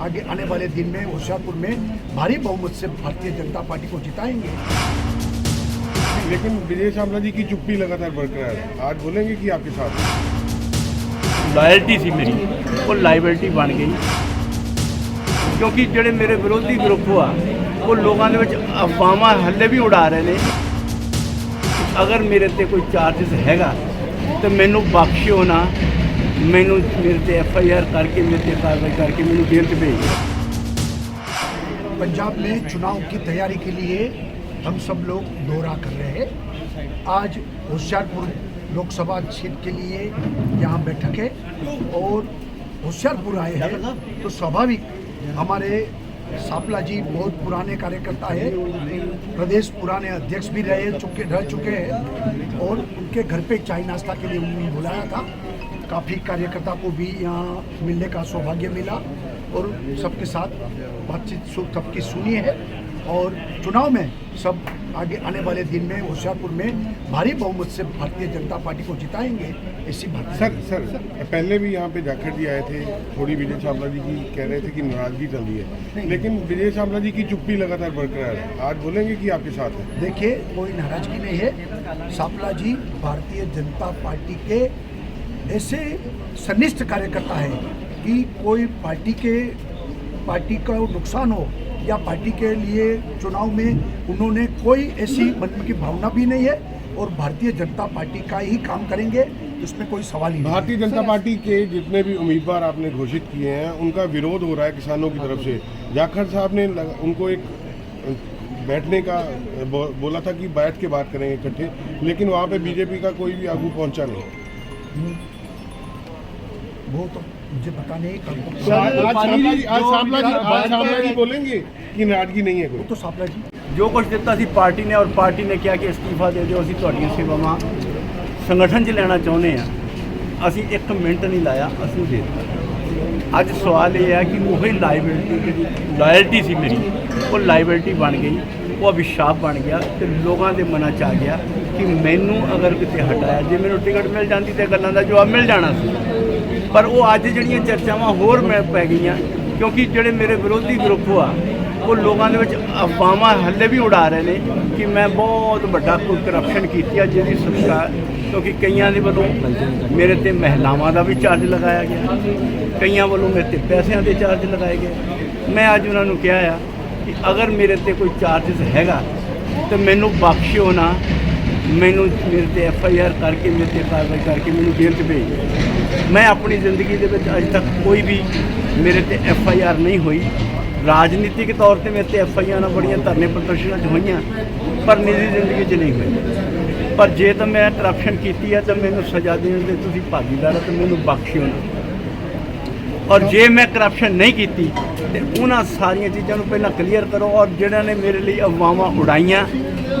आगे आने वाले दिन में होशियारपुर में भारी बहुमत से भारतीय जनता पार्टी को जिताएंगे लेकिन विजय शामला जी की चुप्पी लगातार बरकरार है आज बोलेंगे कि आपके साथ हैं? ਲਾਇਲਟੀ ਸੀ ਮੇਰੀ ਉਹ ਲਾਇਬਿਲਟੀ ਬਣ ਗਈ ਕਿਉਂਕਿ ਜਿਹੜੇ ਮੇਰੇ ਵਿਰੋਧੀ ਗਰੁੱਪ ਆ ਉਹ ਲੋਕਾਂ ਦੇ ਵਿੱਚ ਅਫਵਾਹਾਂ ਹੱਲੇ ਵੀ ਉਡਾ ਰਹੇ ਨੇ ਅਗਰ ਮੇਰੇ ਤੇ ਕੋਈ ਚਾਰਜਸ ਹੈਗਾ ਤੇ ਮੈਨੂੰ ਬਖਸ਼ਿਓ ਨਾ ਮੈਨੂੰ ਮੇਰੇ ਤੇ ਐਫ ਆਈ ਆਰ ਕਰਕੇ ਮੇਰੇ ਤੇ ਕਾਰਵਾਈ ਕਰਕੇ ਮੈਨੂੰ ਜੇਲ੍ਹ 'ਚ ਭੇਜੋ पंजाब में चुनाव की तैयारी के लिए हम सब लोग दौरा कर रहे हैं आज होशियारपुर लोकसभा सीट के लिए यहाँ बैठक है और होशियारपुर आए हैं तो स्वाभाविक हमारे सापला जी बहुत पुराने कार्यकर्ता है प्रदेश पुराने अध्यक्ष भी रहे चुके रह चुके हैं और उनके घर पे चाय नाश्ता के लिए उन्होंने बुलाया था काफ़ी कार्यकर्ता को भी यहाँ मिलने का सौभाग्य मिला और सबके साथ बातचीत सबकी सुनी है और चुनाव में सब आगे आने वाले दिन में होशियारपुर में भारी बहुमत से भारतीय जनता पार्टी को जिताएँगे ऐसी बात। सर सर पहले भी यहाँ पे जाखड़ जी आए थे थोड़ी विजय चावला जी की कह रहे थे कि नाराज़गी चल रही है। लेकिन विजय चावला जी की चुप्पी लगातार बरकरार है। आज बोलेंगे कि आपके साथ है? देखिए कोई नाराज़गी नहीं है। सापला जी भारतीय जनता पार्टी के ऐसे सनिष्ठ कार्यकर्ता है कि कोई पार्टी के पार्टी का नुकसान हो या पार्टी के लिए चुनाव में उन्होंने कोई ऐसी मन की भावना भी नहीं है और भारतीय जनता पार्टी का ही काम करेंगे इसमें कोई सवाल ही नहीं भारतीय जनता पार्टी के जितने भी उम्मीदवार आपने घोषित किए हैं उनका विरोध हो रहा है किसानों की तरफ़ से। जाखड़ साहब ने उनको एक बैठने का बो- बोला था कि बैठ के बात करेंगे इकट्ठे लेकिन वहाँ पे बीजेपी का कोई भी आगू पहुँचा नहीं। वो तो मुझे पता नहीं कल को- तो आज आज शामला जी आज शामला जी आज शामला जी बोलेंगे कि नाराजगी नहीं है वो कोई तो सापला जी ਜੋ ਕੁਝ ਦਿੱਤਾ ਸੀ ਪਾਰਟੀ ਨੇ ਔਰ ਪਾਰਟੀ ਨੇ ਕਿਹਾ ਕਿ ਅਸਤੀਫਾ ਦੇ ਦਿਓ ਅਸੀਂ ਤੁਹਾਡੀਆਂ ਸੇਵਾਵਾਂ ਸੰਗਠਨ 'ਚ ਲੈਣਾ ਚਾਹੁੰਦੇ ਆ ਅਸੀਂ ਇੱਕ ਮਿੰਟ ਨਹੀਂ ਲਾਇਆ ਅਸੀਂ ਦੇ ਦਿੱਤਾ ਅੱਜ ਸਵਾਲ ਇਹ ਹੈ ਕਿ ਉਹੀ ਲਾਇਬਿਲਟੀ ਜਿਹੜੀ ਲਾਇਲਟੀ ਸੀ ਮੇਰੀ ਉਹ ਲਾਇਬਿਲਟੀ ਬਣ ਗਈ ਉਹ ਅਭਿਸ਼ਾਪ ਬਣ ਗਿਆ ਤੇ ਲੋਕਾਂ ਦੇ ਮਨਾਂ 'ਚ ਆ ਗਿਆ ਕਿ ਮੈਨੂੰ ਅਗਰ ਕਿਤੇ ਹਟਾਇਆ ਜੇ ਮੈਨੂੰ ਟਿਕਟ ਮਿਲ ਜਾਂਦੀ ਤੇ ਗੱਲਾਂ ਦਾ ਜਵਾਬ ਮਿਲ ਜਾਣਾ ਸੀ ਪਰ ਉਹ ਅੱਜ ਜਿਹੜੀਆਂ ਚਰਚਾਵਾਂ ਹੋਰ ਮੈਂ ਪੈ ਗਈਆਂ, ਕਿਉਂਕਿ ਜਿਹੜੇ ਮੇਰੇ ਵਿਰੋਧੀ ਗਰੁੱਪ ਆ, ਉਹ ਲੋਕਾਂ ਦੇ ਵਿੱਚ ਅਫਵਾਹਾਂ ਹੱਲੇ ਵੀ ਉਡਾ ਰਹੇ ਨੇ ਕਿ ਮੈਂ ਬਹੁਤ ਵੱਡਾ ਕੋਈ ਕਰਪਸ਼ਨ ਕੀਤੀ ਆ ਜਿਹਦੀ ਸਰਕਾਰ ਕਿਉਂਕਿ ਕਈਆਂ ਦੇ ਵੱਲੋਂ ਮੇਰੇ ਤੇ ਮਹਿਲਾਵਾਂ ਦਾ ਵੀ ਚਾਰਜ ਲਗਾਇਆ ਗਿਆ, ਕਈਆਂ ਵੱਲੋਂ ਮੇਰੇ ਤੇ ਪੈਸਿਆਂ ਦੇ ਚਾਰਜ ਲਗਾਏ ਗਏ। ਮੈਂ ਅੱਜ ਉਹਨਾਂ ਨੂੰ ਕਿਹਾ ਆ ਕਿ ਅਗਰ ਮੇਰੇ ਤੇ ਕੋਈ ਚਾਰਜਸ ਹੈਗਾ, ਤੇ ਮੈਨੂੰ ਬਖਸ਼ਿਓ ਨਾ ਮੈਨੂੰ ਮੇਰੇ ਤੇ ਐਫ ਆਈ ਆਰ ਕਰਕੇ, ਮੇਰੇ ਤੇ ਕਾਰਵਾਈ ਕਰਕੇ ਮੈਨੂੰ ਜੇਲ੍ਹ 'ਚ ਭੇਜ ਮੈਂ ਆਪਣੀ ਜ਼ਿੰਦਗੀ ਦੇ ਵਿੱਚ ਅੱਜ ਤੱਕ ਕੋਈ ਵੀ ਮੇਰੇ ਤੇ ਐਫ ਆਈ ਆਰ ਨਹੀਂ ਹੋਈ। ਰਾਜਨੀਤਿਕ ਤੌਰ ਤੇ ਮੇਰੇ ਤੇ ਐਫ ਆਈ ਆਰਾਂ ਬੜੀਆਂ ਧਰਨੇ ਪ੍ਰਦਰਸ਼ਨਾਂ 'ਚ ਹੋਈਆਂ, ਪਰ ਨਿੱਜੀ ਜ਼ਿੰਦਗੀ 'ਚ ਨਹੀਂ ਹੋਈ। ਪਰ ਜੇ ਤਾਂ ਮੈਂ ਕਰਪਸ਼ਨ ਕੀਤੀ ਹੈ ਤਾਂ ਮੈਨੂੰ ਸਜ਼ਾ ਦੇਣ ਦੇ ਤੁਸੀਂ ਭਾਗੀਦਾਰ ਹੋ ਤਾਂ ਮੈਨੂੰ ਬਖਸ਼ਿਓ ਨਾ। ਔਰ ਜੇ ਮੈਂ ਕਰਪਸ਼ਨ ਨਹੀਂ ਕੀਤੀ, ਤੇ ਉਹਨਾਂ ਸਾਰੀਆਂ ਚੀਜ਼ਾਂ ਨੂੰ ਪਹਿਲਾਂ ਕਲੀਅਰ ਕਰੋ ਔਰ ਜਿਹੜਿਆਂ ਨੇ ਮੇਰੇ ਲਈ ਅਫਵਾਹਾਂ ਉਡਾਈਆਂ,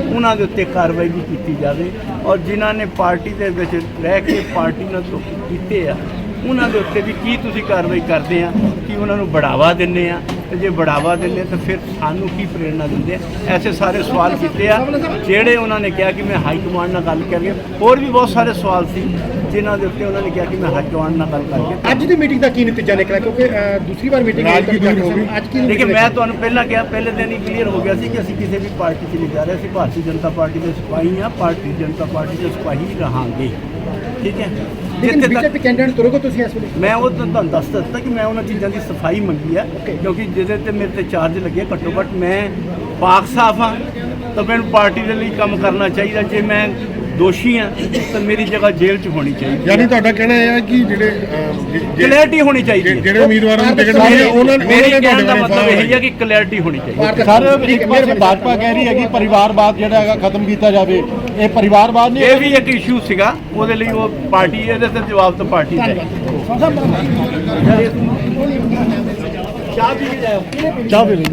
ਉਹਨਾਂ ਦੇ ਉੱਤੇ ਕਾਰਵਾਈ ਵੀ ਕੀਤੀ ਜਾਵੇ। ਔਰ ਜਿਨ੍ਹਾਂ ਨੇ ਪਾਰਟੀ ਦੇ ਵਿੱਚ ਰਹਿ ਕੇ ਪਾਰਟੀ ਨਾਲ ਧੋਖੇ ਕੀਤੇ ਆ, ਉਹਨਾਂ ਦੇ ਉੱਤੇ ਵੀ ਕੀ ਤੁਸੀਂ ਕਾਰਵਾਈ ਕਰਦੇ ਆ, ਕਿ ਉਹਨਾਂ ਨੂੰ ਬੜਾਵਾ ਦਿੰਦੇ ਆ ਜੇ ਬੜਾਵਾ ਦਿੰਦੇ ਤਾਂ ਫਿਰ ਸਾਨੂੰ ਕੀ ਪ੍ਰੇਰਣਾ ਦਿੰਦੇ ਆ? ਐਸੇ ਸਾਰੇ ਸਵਾਲ ਕੀਤੇ ਆ ਜਿਹੜੇ ਉਹਨਾਂ ਨੇ ਕਿਹਾ ਕਿ ਮੈਂ ਹਾਈ ਕਮਾਂਡ ਨਾਲ ਗੱਲ ਕਰਾਂਗੇ ਹੋਰ ਵੀ ਬਹੁਤ ਸਾਰੇ ਸਵਾਲ ਸੀ ਜਿਨ੍ਹਾਂ ਦੇ ਉੱਤੇ ਉਹਨਾਂ ਨੇ ਕਿਹਾ ਕਿ ਮੈਂ ਹਾਈ ਕਮਾਂਡ ਨਾਲ ਗੱਲ ਕਰਕੇ ਅੱਜ ਦੀ ਮੀਟਿੰਗ ਦਾ ਕੀ ਨਤੀਜਾ ਨਿਕਲਿਆ? ਕਿਉਂਕਿ ਦੂਸਰੀ ਵਾਰ ਮੀਟਿੰਗ। ਅੱਜ ਕੀ ਨਿਕਲਿਆ? ਮੈਂ ਤੁਹਾਨੂੰ ਪਹਿਲਾਂ ਕਿਹਾ ਪਹਿਲੇ ਦਿਨ ਹੀ ਕਲੀਅਰ ਹੋ ਗਿਆ ਸੀ ਕਿ ਅਸੀਂ ਕਿਸੇ ਵੀ ਪਾਰਟੀ 'ਚ ਨਹੀਂ ਜਾ ਰਹੇ। ਅਸੀਂ ਭਾਰਤੀ ਜਨਤਾ ਪਾਰਟੀ ਦੇ ਸਿਪਾਹੀ ਹਾਂ ਭਾਰਤੀ ਜਨਤਾ ਪਾਰਟੀ ਦੇ ਸਿਪਾਹੀ ਰਹਾਂਗੇ। ਠੀਕ ਹੈ? ਲੇਕਿਨ ਜਿੱਥੇ ਬੀਜੇਪੀ ਤੱਕ ਕੈਂਡੀਡੇਟ ਤੁਰੋਗੇ ਤੁਸੀਂ ਇਸ ਵੇਲੇ? ਮੈਂ ਉਹ ਤਾਂ ਤੁਹਾਨੂੰ ਦੱਸ ਦਿੱਤਾ ਕਿ ਮੈਂ ਉਹਨਾਂ ਚੀਜ਼ਾਂ ਦੀ ਸਫ਼ਾਈ ਮੰਗੀ ਆ ਕਿਉਂਕਿ ਜਿਹਦੇ ਤੇ ਮੇਰੇ ਤੇ ਚਾਰਜ ਲੱਗੇ ਘੱਟੋ ਘੱਟ ਮੈਂ ਪਾਕ ਸਾਫ਼ ਹਾਂ ਤਾਂ ਮੈਨੂੰ ਪਾਰਟੀ ਦੇ ਲਈ ਕੰਮ ਕਰਨਾ ਚਾਹੀਦਾ। ਜੇ ਮੈਂ ਦੋਸ਼ੀ ਹਾਂ ਤਾਂ ਮੇਰੀ ਜਗ੍ਹਾ ਜੇਲ੍ਹ 'ਚ ਹੋਣੀ ਚਾਹੀਦੀ ਯਾਨੀ ਤੁਹਾਡਾ ਕਹਿਣਾ ਇਹ ਹੈ ਕਿ ਜਿਹੜੇ ਕਲੈਰਿਟੀ ਹੋਣੀ ਚਾਹੀਦੀ ਹੈ ਜਿਹੜੇ ਉਮੀਦਵਾਰਾਂ ਨੂੰ ਟਿਕਟ ਮਿਲੀ ਉਹਨਾਂ ਨੇ ਮੇਰੀ ਕਹਿਣ ਦਾ ਮਤਲਬ ਇਹ ਹੈ ਕਿ ਕਲੈਰਿਟੀ ਹੋਣੀ ਚਾਹੀਦੀ ਹੈ ਸਰ ਇੱਕ ਪਾਸੇ ਭਾਜਪਾ ਕਹਿ ਰਹੀ ਹੈ ਕਿ ਪਰਿਵਾਰਵਾਦ ਜਿਹੜਾ ਹੈਗਾ ਖਤਮ ਕੀਤਾ ਜਾਵੇ। ਇਹ ਪਰਿਵਾਰਵਾਦ ਨਹੀਂ ਇਹ ਵੀ ਇੱਕ ਇਸ਼ੂ ਸੀਗਾ ਉਹਦੇ ਲਈ ਉਹ ਪਾਰਟੀ ਇਹਦੇ ਤੇ ਜਵਾਬ ਤਾਂ ਪਾਰਟੀ ਦਾ ਹੈ। ਚਾਹ ਪੀ ਲਈ